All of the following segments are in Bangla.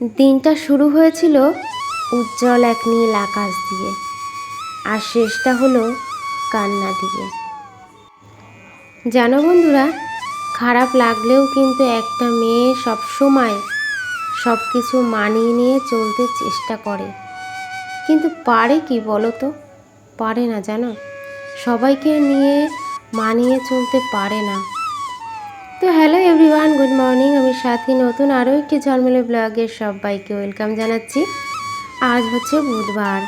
দিনটা শুরু হয়েছিল উজ্জ্বল এক নীল আকাশ দিয়ে, আর শেষটা হলো কান্না দিয়ে। জানো বন্ধুরা, খারাপ লাগলেও কিন্তু একটা মেয়ে সব সময় সব কিছু মানিয়ে নিয়ে চলতে চেষ্টা করে। কিন্তু পারে কি বলো তো? পারে না জানো? সবাইকে নিয়ে মানিয়ে চলতে পারে না। তো হ্যালো এভরিওয়ান, গুড মর্নিং। আমি সাথী, নতুন আরও একটি ঝলমলে ব্লগের সবাইকে ওয়েলকাম জানাচ্ছি। আজ হচ্ছে বুধবার,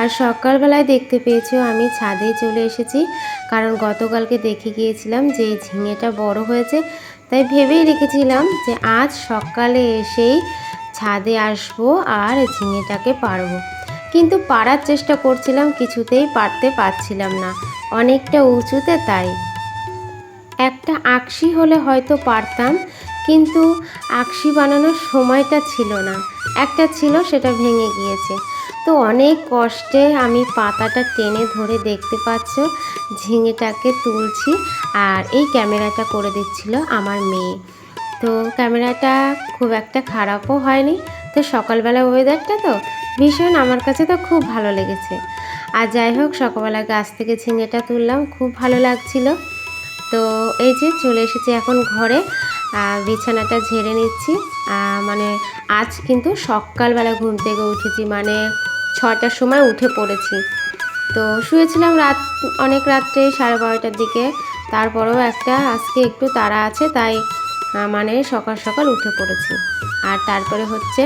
আর সকালবেলায় দেখতে পেয়েছ আমি ছাদে চলে এসেছি, কারণ গতকালকে দেখে গিয়েছিলাম যে ঝিঙেটা বড় হয়েছে, তাই ভেবেই রেখেছিলাম যে আজ সকালে এসেই ছাদে আসব আর ঝিঙেটাকে পারব কিন্তু পারার চেষ্টা করছিলাম, কিছুতেই পারতে পারছিলাম না। অনেকটা উঁচুতে তাই। একটা আকশি হলে হয়তো পারতাম, কিন্তু আকশি বানানোর সময়টা ছিল না। একটা ছিল, সেটা ভেঙে গিয়েছে। তো অনেক কষ্টে আমি পাতাটা টেনে ধরে দেখতে পাচ্ছ, ঝিঙেটাকে তুলছি আর এই ক্যামেরাটা করে দিচ্ছিল আমার মেয়ে। তো ক্যামেরাটা খুব একটা খারাপও হয়নি। তো সকালবেলা ওয়েদারটা তো ভীষণ, আমার কাছে তো খুব ভালো লেগেছে। আর যাই হোক, সকালবেলা গাছ থেকে ঝিঙেটা তুললাম, খুব ভালো লাগছিল। এই যে চলে এসেছি এখন ঘরে। বিছানাটা ঝেড়ে নিচ্ছি। মানে আজ কিন্তু সকালবেলা ঘুম থেকে উঠেছি মানে ছটার সময় উঠে পড়েছি। তো শুয়েছিলাম রাত, অনেক রাত্রে, সাড়ে বারোটার দিকে। তারপরেও একটা, আজকে একটু তাড়া আছে, তাই মানে সকাল সকাল উঠে পড়েছি। আর তারপরে হচ্ছে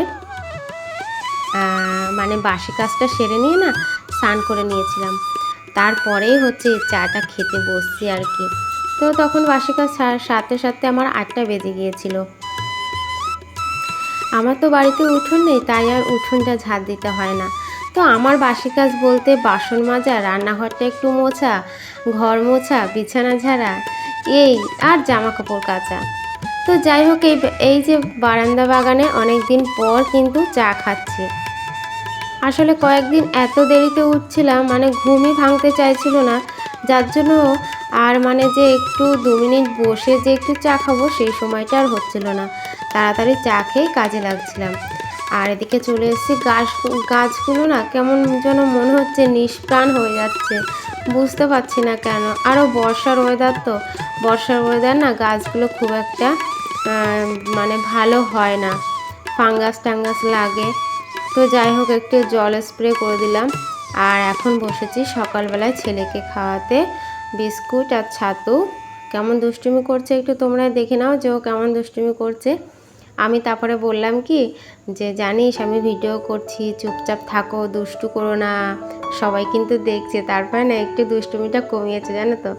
মানে বাসি কাজটা সেরে নিয়ে না, স্নান করে নিয়েছিলাম। তারপরেই হচ্ছে চাটা খেতে বসছি আর কি। তো তখন বাসি কাজ সাথে সাথে আমার আটটা বেজে গিয়েছিল। আমার তো বাড়িতে উঠোন নেই, তাই আর উঠোনটা ঝাড় দিতে হয় না। তো আমার বাসি কাজ বলতে বাসন মাজা, রান্নাঘরটা একটু মোছা, ঘর মোছা, বিছানা ঝাড়া, এই আর জামা কাপড় কাচা। তো যাই হোক, এই এই যে বারান্দা বাগানে অনেক দিন পর কিন্তু চা খাচ্ছি। আসলে কয়েকদিন এত দেরিতে উঠছিলাম মানে ঘুমই ভাঙতে চাইছিল না। যার জন্য আর মানে যে একটু দু মিনিট বসে যে একটু চা খাব সেই সময়টা আর হচ্ছিল না। তাড়াতাড়ি চা খেয়ে কাজে লাগছিলাম। আর এদিকে চলে এসেছি, গাছ, গাছগুলো না কেমন যেন মনে হচ্ছে নিষ্প্রাণ হয়ে যাচ্ছে। বুঝতে পারছি না কেন। আরও বর্ষার ওয়েদার তো। বর্ষার ওয়েদার না গাছগুলো খুব একটা মানে ভালো হয় না। ফাঙ্গাস টাঙ্গাস লাগে। তো যাই হোক, একটু জল স্প্রে করে দিলাম। আর এখন বসেছি সকালবেলায় ছেলেকে খাওয়াতে। বিস্কুট আর ছাতু। কেমন দুষ্টুমি করছে একটু তোমরা দেখে নাও, যে ও কেমন দুষ্টুমি করছে। আমি তারপরে বললাম কি, যে জানিস আমি ভিডিও করছি, চুপচাপ থাকো, দুষ্টু করো না। সবাই কিন্তু দেখছে, তারপরে না একটু দুষ্টুমিটা কমিয়েছে, জানো তো।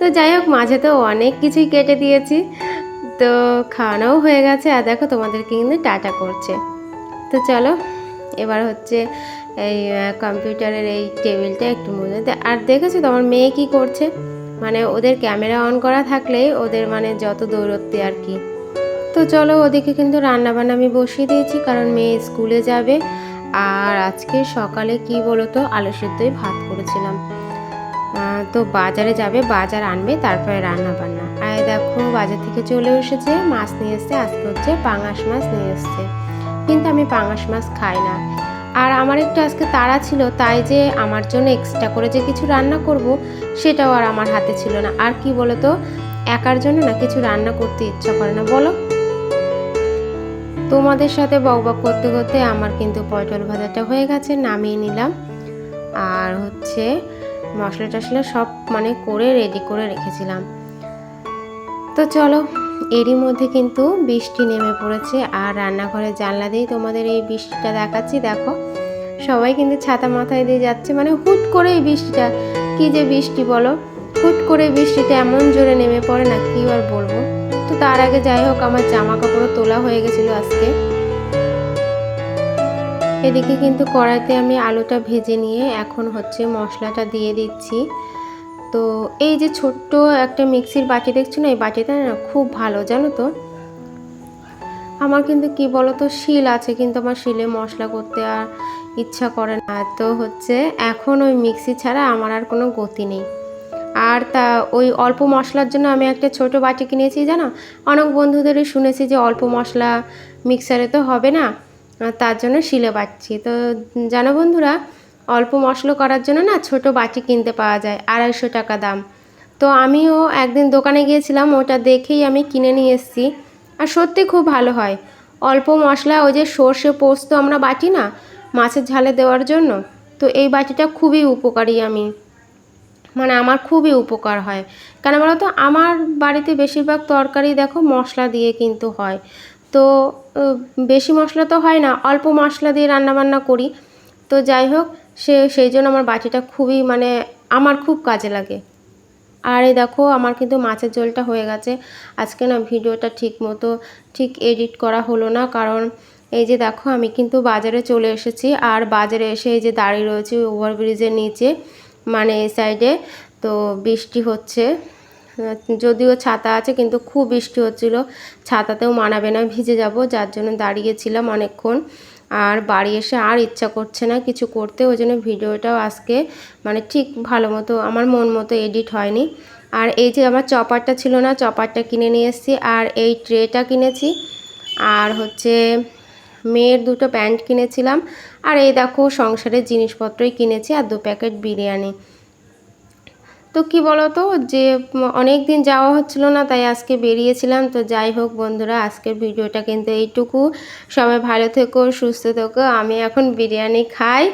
তো যাই হোক, মাঝে তো অনেক কিছুই কেটে দিয়েছি। তো খাওয়ানোও হয়ে গেছে, আর দেখো তোমাদেরকে কিন্তু টাটা করছে। তো চলো, এবার হচ্ছে এই কম্পিউটারের এই টেবিলটা একটু মুছে আর দেখেছ তো আমার মেয়ে কি করছে? মানে ওদের ক্যামেরা অন করা থাকলেই ওদের মানে যত দৌড়ত্বে আর কি। তো চলো ওদিকে কিন্তু রান্না বান্না আমি বসিয়ে দিয়েছি, কারণ মেয়ে স্কুলে যাবে। আর আজকে সকালে কি বলো তো আলু সেদ্ধই ভাত করেছিলাম। তো বাজারে যাবে, বাজার আনবে, তারপরে রান্না বান্না আর দেখো বাজার থেকে চলে এসেছে, মাছ নিয়ে এসছে, আজকে হচ্ছে পাঙাশ মাছ নিয়ে এসছে। কিন্তু আমি পাঙাশ মাছ খাই না। আর আমার একটু আজকে তাড়া ছিল, তাই যে আমার জন্য এক্সট্রা করে যে কিছু রান্না করব, সেটাও আর আমার হাতে ছিল না। আর কি বলো তো একার জন্য না কিছু রান্না করতে ইচ্ছা করে না, বলো? তোমাদের সাথে বকবক করতে করতে আমার কিন্তু পটল ভাজাটা হয়ে গেছে, নামিয়ে নিলাম। আর হচ্ছে মশলা টশলা সব মানে করে রেডি করে রেখেছিলাম। তো চলো এরই মধ্যে কিন্তু বৃষ্টি নেমে পড়েছে আর রান্নাঘরের জানলা দিয়েই তোমাদের এই বৃষ্টিটা দেখাচ্ছি। দেখো, সবাই কিন্তু ছাতা মাথায় দিয়ে যাচ্ছে মানে হুট করে এই বৃষ্টিটা, কি যে বৃষ্টি বলো, হুট করে বৃষ্টিটা এমন জোরে নেমে পড়ে না, কি আর বলব। তো তার আগে যাই হোক, আমার জামা কাপড় তোলা হয়ে গেছিল আজকে। এদিকে কিন্তু কড়াইতে আমি আলুটা ভেজে নিয়ে এখন হচ্ছে মশলাটা দিয়ে দিচ্ছি। তো এই যে ছোট্ট একটা মিক্সির বাটি দেখছ না, এই বাটিটা না খুব ভালো, জানো তো? আমার কিন্তু কি বলো তো শিল আছে, কিন্তু আমার শিলে মশলা করতে আর ইচ্ছা করে না। তো হচ্ছে এখন ওই মিক্সি ছাড়া আমার আর কোনো গতি নেই। আর তা ওই অল্প মশলার জন্য আমি একটা ছোট বাটি কিনেছি, জানো? অনেক বন্ধুদেরই শুনেছি যে অল্প মশলা মিক্সারে তো হবে না তার জন্য শিলে বাটছি। তো জানো বন্ধুরা অল্প মশলা করার জন্য না ছোট বাটি কিনতে পাওয়া যায়, আড়াইশো টাকা দাম। তো আমিও একদিন দোকানে গিয়েছিলাম, ওটা দেখেই আমি কিনে নিয়ে এসেছি। আর সত্যি খুব ভালো হয়। অল্প মশলা, ওই যে সর্ষে পোস্ত আমরা বাটি না, মাছের ঝালে দেওয়ার জন্য, তো এই বাটিটা খুবই উপকারী আমি। মানে আমার খুবই উপকার হয়। কেন বলো তো আমার বাড়িতে বেশিরভাগ তরকারি দেখো মশলা দিয়ে কিন্তু হয়। তো বেশি মশলা তো হয় না, অল্প মশলা দিয়ে রান্নাবান্না করি। তো যাই হোক সে, সেই জন্য আমার বাটিটা খুবই মানে আমার খুব কাজে লাগে। আর এই দেখো, আমার কিন্তু মাছের ঝোলটা হয়ে গেছে। আজকে না ভিডিওটা ঠিক মতো ঠিক এডিট করা হলো না, কারণ এই যে দেখো, আমি কিন্তু বাজারে চলে এসেছি। আর বাজারে এসে এই যে দাঁড়িয়ে রয়েছি ওভারব্রিজের নিচে মানে এই সাইডে তো বৃষ্টি হচ্ছে। যদিও ছাতা আছে, কিন্তু খুব বৃষ্টি হচ্ছিল। ছাতাতেও মানাবে না, ভিজে যাব। যার জন্য দাঁড়িয়েছিলাম অনেকক্ষণ। আর বাড়ি এসে আর ইচ্ছা করছে না কিছু করতে, ওই জন্য ভিডিওটাও আজকে মানে ঠিক ভালো মতো, আমার মন মতো এডিট হয়নি। আর এই যে আমার চপারটা ছিল না, চপারটা কিনে নিয়ে এসেছি। আর এই ট্রেটা কিনেছি। আর হচ্ছে মেয়ের দুটো প্যান্ট কিনেছিলাম। আর এই দেখো, সংসারের জিনিসপত্রই কিনেছি। আর দু প্যাকেট বিরিয়ানি। তো কি বলতো, যে অনেক দিন যাওয়া হচ্ছিল না, তাই আজকে বেরিয়েছিলাম। তো যাই হোক বন্ধুরা, আজকের ভিডিওটা কিন্তু এইটুকু। সবাই ভালো থেকো, সুস্থ থেকো। আমি এখন বিরিয়ানি খাই।